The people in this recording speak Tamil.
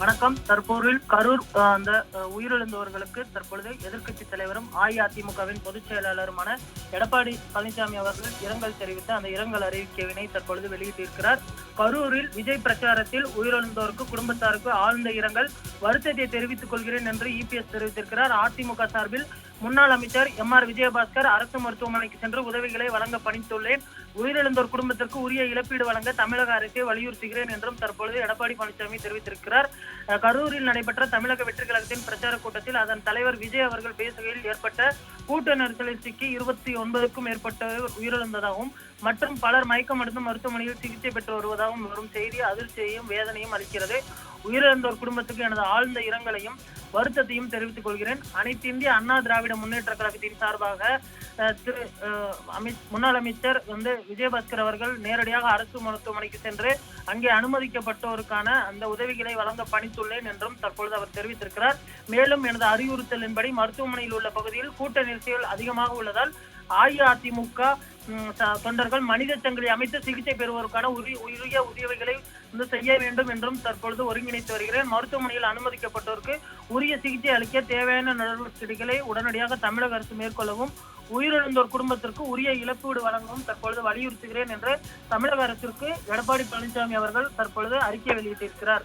வணக்கம். தற்போரில் கரூர் அந்த உயிரிழந்தவர்களுக்கு தற்பொழுது எதிர்க்கட்சி தலைவரும் அஇஅதிமுகவின் பொதுச் செயலாளருமான எடப்பாடி பழனிசாமி அவர்கள் இரங்கல் தெரிவித்து அந்த இரங்கல் அறிவிக்கையினை தற்பொழுது வெளியிட்டிருக்கிறார். கரூரில் விஜய் பிரச்சாரத்தில் உயிரிழந்தோருக்கு குடும்பத்தாருக்கு ஆழ்ந்த இரங்கல். வருத்தத்தை தெரிவித்துக் கொள்கிறேன் என்று இபிஎஸ் தெரிவித்திருக்கிறார். அதிமுக சார்பில் முன்னாள் அமைச்சர் எம் ஆர் விஜயபாஸ்கர் அரசு மருத்துவமனைக்கு சென்று உதவிகளை வழங்க பணித்துள்ளேன். உயிரிழந்தோர் குடும்பத்திற்கு உரிய இழப்பீடு வழங்க தமிழக அரசை வலியுறுத்துகிறேன் என்றும் தற்பொழுது எடப்பாடி பழனிசாமி தெரிவித்திருக்கிறார். கரூரில் நடைபெற்ற தமிழக வெற்றி கழகத்தின் பிரச்சார கூட்டத்தில் அதன் தலைவர் விஜய் அவர்கள் பேசுகையில் ஏற்பட்ட கூட்ட நெரிசலில் சிக்கி இருபத்தி ஒன்பதுக்கும் மேற்பட்டவர் உயிரிழந்ததாகவும் மற்றும் பலர் மயக்கம் அடைந்து மருத்துவமனையில் சிகிச்சை பெற்று வருவதாகவும் வரும் செய்தி அதிர்ச்சியையும் வேதனையும் அளிக்கிறது. உயிரிழந்தோர் குடும்பத்துக்கு எனது ஆழ்ந்த இரங்கலையும் வருத்தத்தையும் தெரிவித்துக் கொள்கிறேன். அனைத்து இந்திய அண்ணா திராவிட முன்னேற்ற கழகத்தின் சார்பாக திரு அஹ், முன்னாள் அமைச்சர் வந்து விஜயபாஸ்கர் அவர்கள் நேரடியாக அரசு மருத்துவமனைக்கு சென்று அங்கே அனுமதிக்கப்பட்டோருக்கான அந்த உதவிகளை வழங்க பணித்துள்ளேன் என்றும் தற்பொழுது அவர் தெரிவித்திருக்கிறார். மேலும் எனது அறிவுறுத்தலின்படி மருத்துவமனையில் உள்ள பகுதியில் கூட்ட நெரிசல் அதிகமாக உள்ளதால் அஇஅதிமுக தொண்டர்கள் மனித சங்கிலி அமைத்து சிகிச்சை பெறுவோருக்கான உரிய உதவிகளை வந்து செய்ய வேண்டும் என்றும் தற்பொழுது ஒருங்கிணைத்து வருகிறேன். மருத்துவமனையில் அனுமதிக்கப்பட்டோருக்கு உரிய சிகிச்சை அளிக்க தேவையான நடவடிக்கைகளை உடனடியாக தமிழக அரசு மேற்கொள்ளவும் உயிரிழந்தோர் குடும்பத்திற்கு உரிய இழப்பீடு வழங்கவும் தற்பொழுது வலியுறுத்துகிறேன் என்று தமிழக அரசிற்கு எடப்பாடி பழனிசாமி அவர்கள் தற்பொழுது அறிக்கை வெளியிட்டிருக்கிறார்.